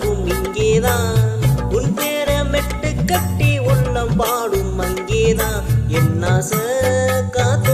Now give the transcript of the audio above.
நாவும் இங்கேதான் உன் பேரை மெட்டு கட்டி உள்ளம் பாடும் அங்கேதான். என் ஆசை காத்து